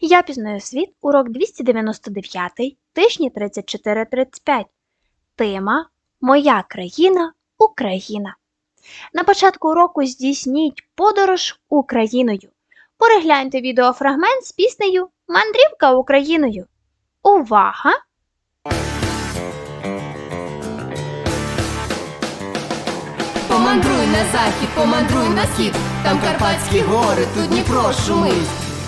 Я пізнаю світ, урок 299, тижні 34-35. Тема Моя країна Україна. На початку уроку здійсніть подорож Україною. Перегляньте відеофрагмент з піснею Мандрівка Україною. Увага! Помандруй на захід, помандруй на схід, там Карпатські гори, тут Дніпро шумить.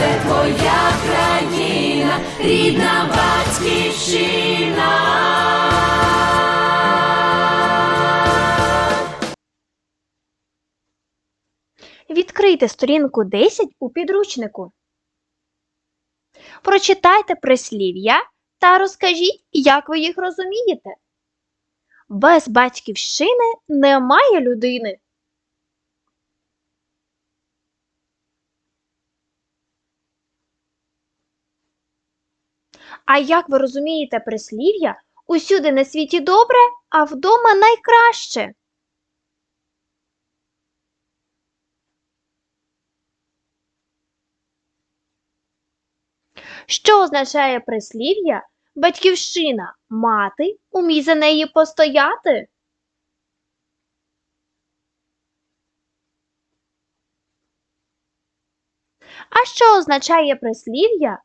це твоя країна, рідна батьківщина. Відкрийте сторінку 10 у підручнику. Прочитайте прислів'я та розкажіть, як ви їх розумієте. Без батьківщини немає людини. А як ви розумієте прислів'я? Усюди на світі добре, а вдома найкраще. Що означає прислів'я Батьківщина мати, умій за неї постояти? А що означає прислів'я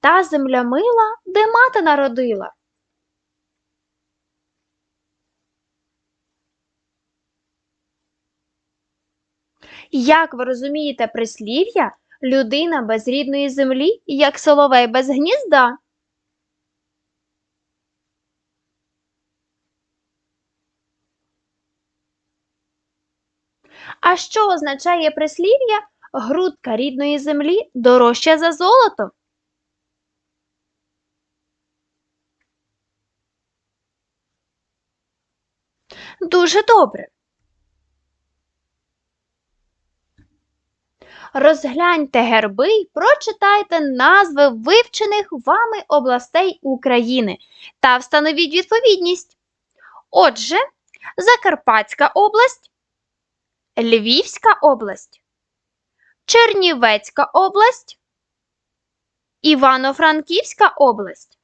Та земля мила, де мати народила? Як ви розумієте прислів'я Людина без рідної землі, як соловей без гнізда? А що означає прислів'я грудка рідної землі дорожча за золото? Дуже добре. Розгляньте герби й прочитайте назви вивчених вами областей України та встановіть відповідність. Отже, Закарпатська область, Львівська область, Чернівецька область, Івано-Франківська область.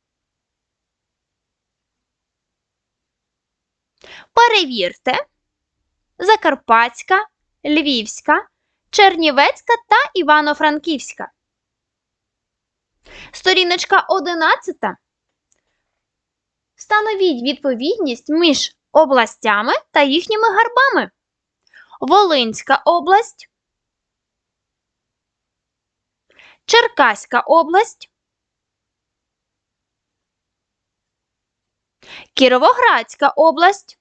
Перевірте Закарпатська, Львівська, Чернівецька та Івано-Франківська. Сторіночка 11. Встановіть відповідність між областями та їхніми гербами. Волинська область, Черкаська область, Кіровоградська область,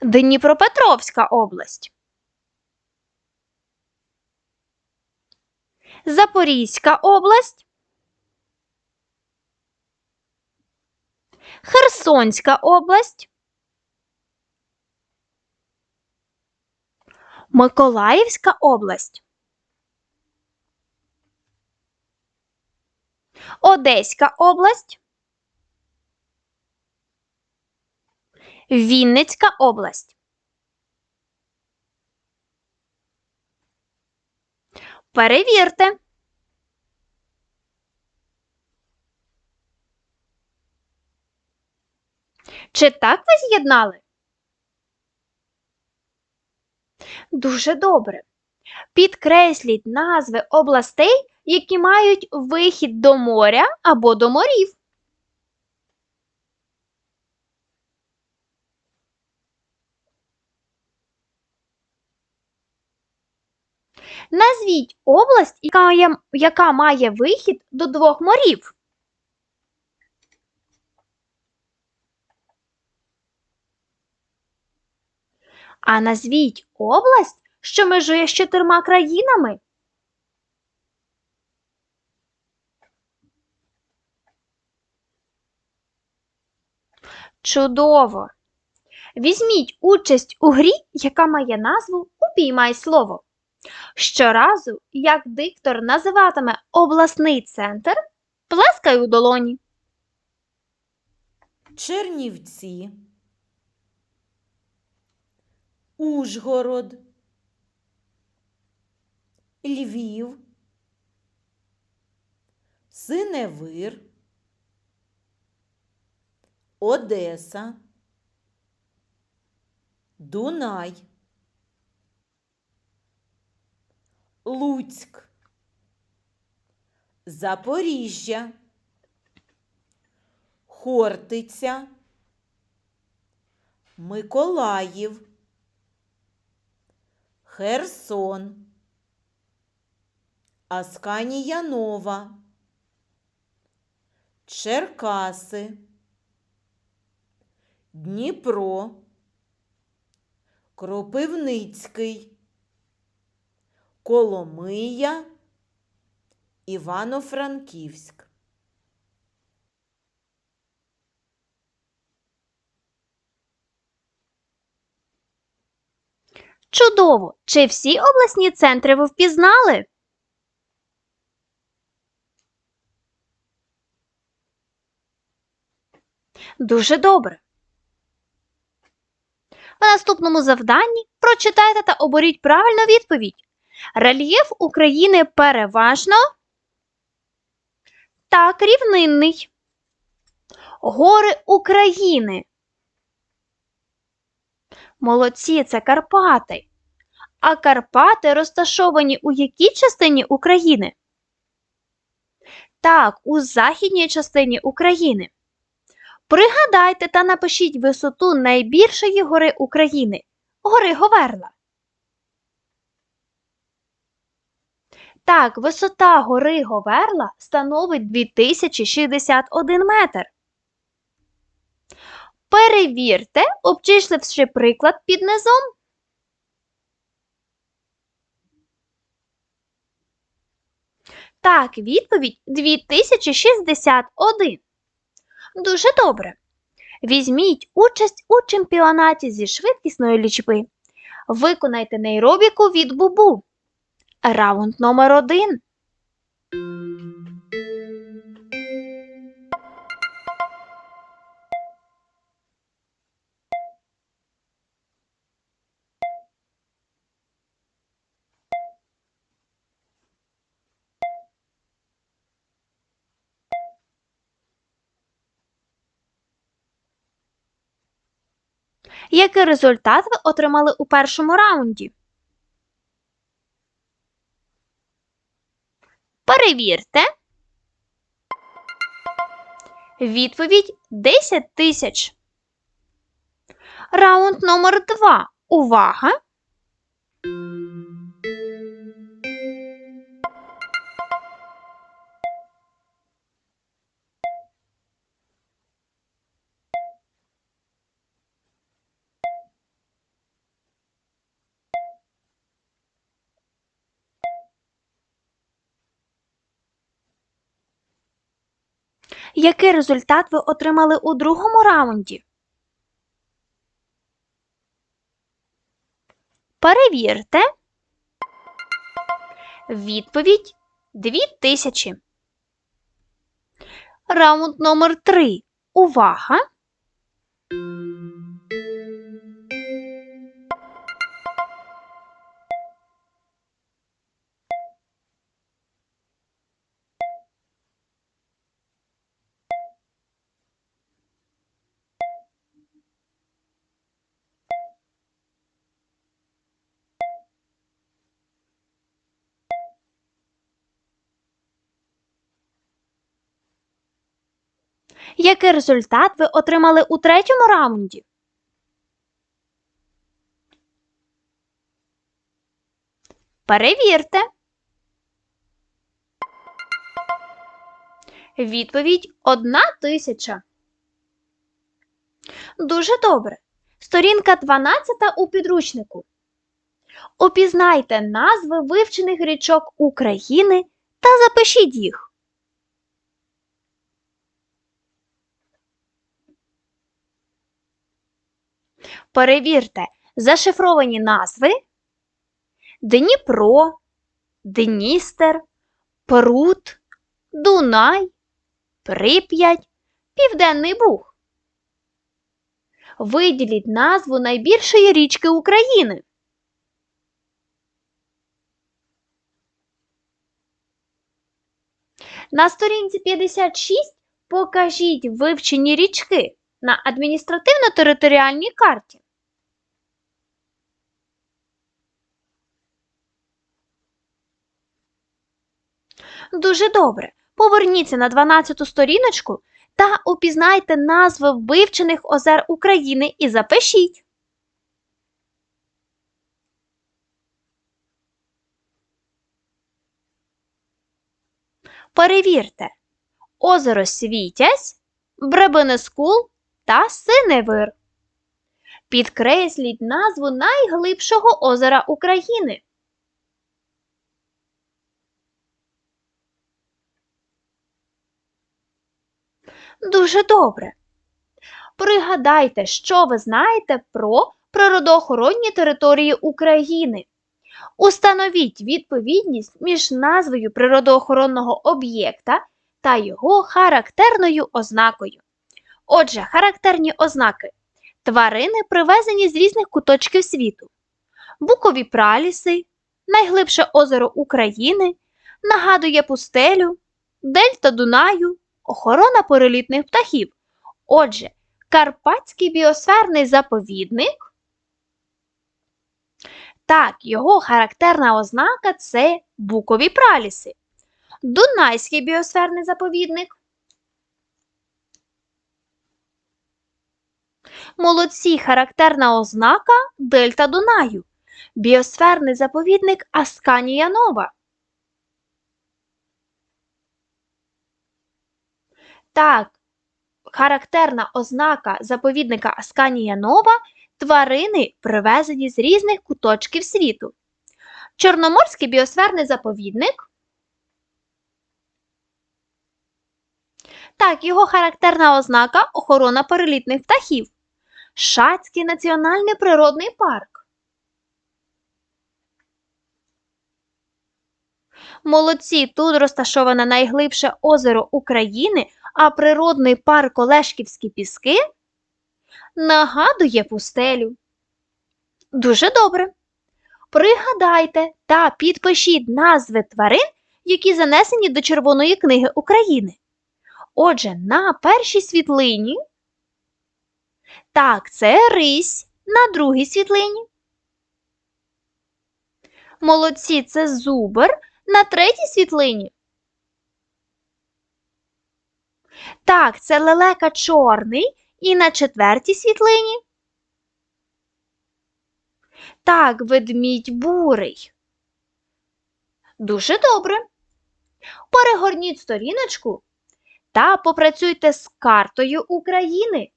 Дніпропетровська область, Запорізька область, Херсонська область, Миколаївська область, Одеська область, Вінницька область. Перевірте. Чи так ви з'єднали? Дуже добре. Підкресліть назви областей, які мають вихід до моря або до морів. Назвіть область, яка, яка має вихід до двох морів. А назвіть область, що межує з чотирма країнами. Чудово! Візьміть участь у грі, яка має назву Упіймай слово. Щоразу, як диктор називатиме обласний центр, плескай у долоні. Чернівці, Ужгород, Львів, Синевир, Одеса, Дунай, Луцьк, Запоріжжя. Хортиця, Миколаїв, Херсон, Асканія Нова, Черкаси, Дніпро, Кропивницький, Коломия, Івано-Франківськ. Чудово! Чи всі обласні центри ви впізнали? Дуже добре. В наступному завданні прочитайте та оберіть правильну відповідь. Рельєф України переважно так рівнинний. Гори України. Молодці, це Карпати. А Карпати розташовані у якій частині України? Так, у західній частині України. Пригадайте та напишіть висоту найбільшої гори України гори Говерла. Так, висота гори Говерла становить 2061 метр. Перевірте, обчисливши приклад під низом. Так, відповідь 2061. Дуже добре. Візьміть участь у чемпіонаті зі швидкісної лічби. Виконайте нейробіку від бубу. Раунд номер один. Який результат ви отримали у першому раунді? Перевірте. Відповідь 10 тисяч. Раунд номер 2. Увага! Який результат ви отримали у другому раунді? Перевірте. Відповідь 2000. Раунд номер 3. Увага! Який результат ви отримали у третьому раунді? Перевірте. Відповідь одна тисяча. Дуже добре. Сторінка 12 у підручнику. Опізнайте назви вивчених річок України та запишіть їх. Перевірте зашифровані назви Дніпро, Дністер, Прут, Дунай, Прип'ять, Південний Буг. Виділіть назву найбільшої річки України. На сторінці 56 покажіть вивчені річки на адміністративно-територіальній карті. Дуже добре. Поверніться на 12-ту сторіночку та упізнайте назви вивчених озер України і запишіть. Перевірте озеро Світязь, Бребенескул та Синевир. Підкресліть назву найглибшого озера України. Дуже добре. Пригадайте, що ви знаєте про природоохоронні території України. Установіть відповідність між назвою природоохоронного об'єкта та його характерною ознакою. Отже, характерні ознаки. Тварини привезені з різних куточків світу. Букові праліси, найглибше озеро України, нагадує пустелю, дельта Дунаю, охорона перелітних птахів. Отже, Карпатський біосферний заповідник. Так, його характерна ознака це букові праліси. Дунайський біосферний заповідник. Молодці характерна ознака Дельта Дунаю. Біосферний заповідник Асканія Нова. Так, характерна ознака заповідника Асканія Нова тварини, привезені з різних куточків світу. Чорноморський біосферний заповідник. Так, його характерна ознака охорона перелітних птахів. Шацький національний природний парк. Молодці, тут розташоване найглибше озеро України, а природний парк Олешківські піски нагадує пустелю. Дуже добре. Пригадайте та підпишіть назви тварин, які занесені до Червоної книги України. Отже, на першій світлині. Так, це рись на другій світлині. Молодці, це зубр на третій світлині. Так, це лелека чорний і на четвертій світлині. Так, ведмідь бурий. Дуже добре. Перегорніть сторіночку та попрацюйте з картою України.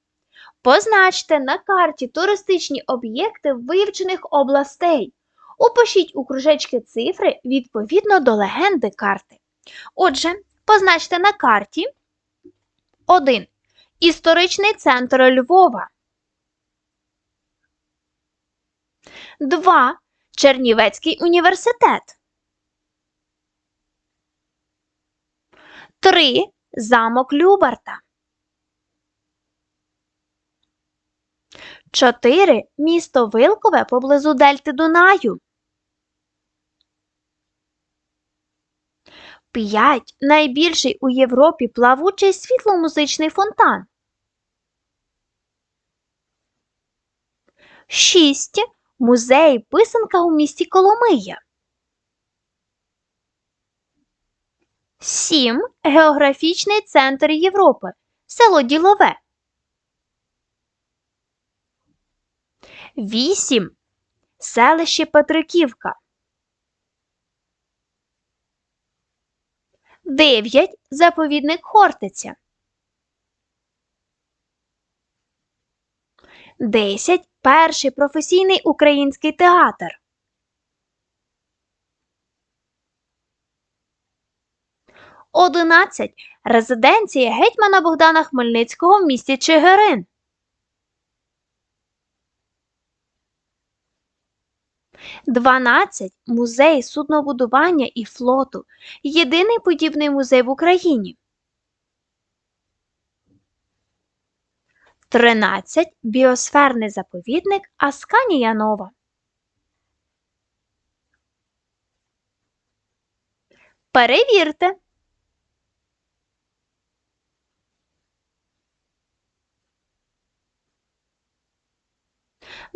Позначте на карті туристичні об'єкти вивчених областей. Упишіть у кружечки цифри відповідно до легенди карти. Отже, позначте на карті 1. Історичний центр Львова. 2. Чернівецький університет. 3. Замок Любарта. 4. Місто Вилкове поблизу Дельти Дунаю. 5. Найбільший у Європі плавучий світломузичний фонтан. 6. Музей писанка у місті Коломия. 7. Географічний центр Європи. Село Ділове. 8. Селище Петриківка. 9. Заповідник Хортиця. 10. Перший професійний український театр. 11. Резиденція гетьмана Богдана Хмельницького в місті Чигирин. 12 музей суднобудування і флоту. Єдиний подібний музей в Україні. 13 біосферний заповідник Асканія Нова. Перевірте.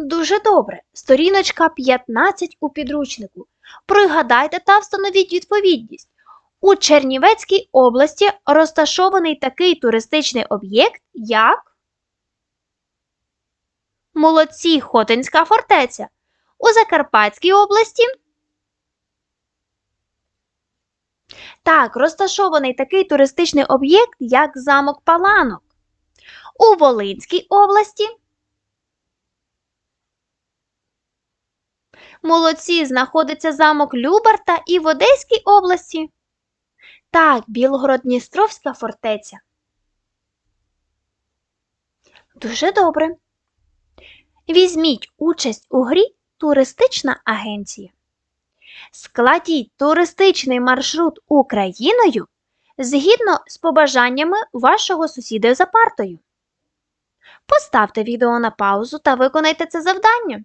Дуже добре. Сторіночка 15 у підручнику. Пригадайте та встановіть відповідність. У Чернівецькій області розташований такий туристичний об'єкт, як Молодці Хотинська фортеця. У Закарпатській області Так, розташований такий туристичний об'єкт, як замок Паланок. У Волинській області Молодці знаходиться замок Любарта і в Одеській області. Так, Білгород-Дністровська фортеця. Дуже добре. Візьміть участь у грі Туристична агенція. Складіть туристичний маршрут Україною згідно з побажаннями вашого сусіда за партою. Поставте відео на паузу та виконайте це завдання.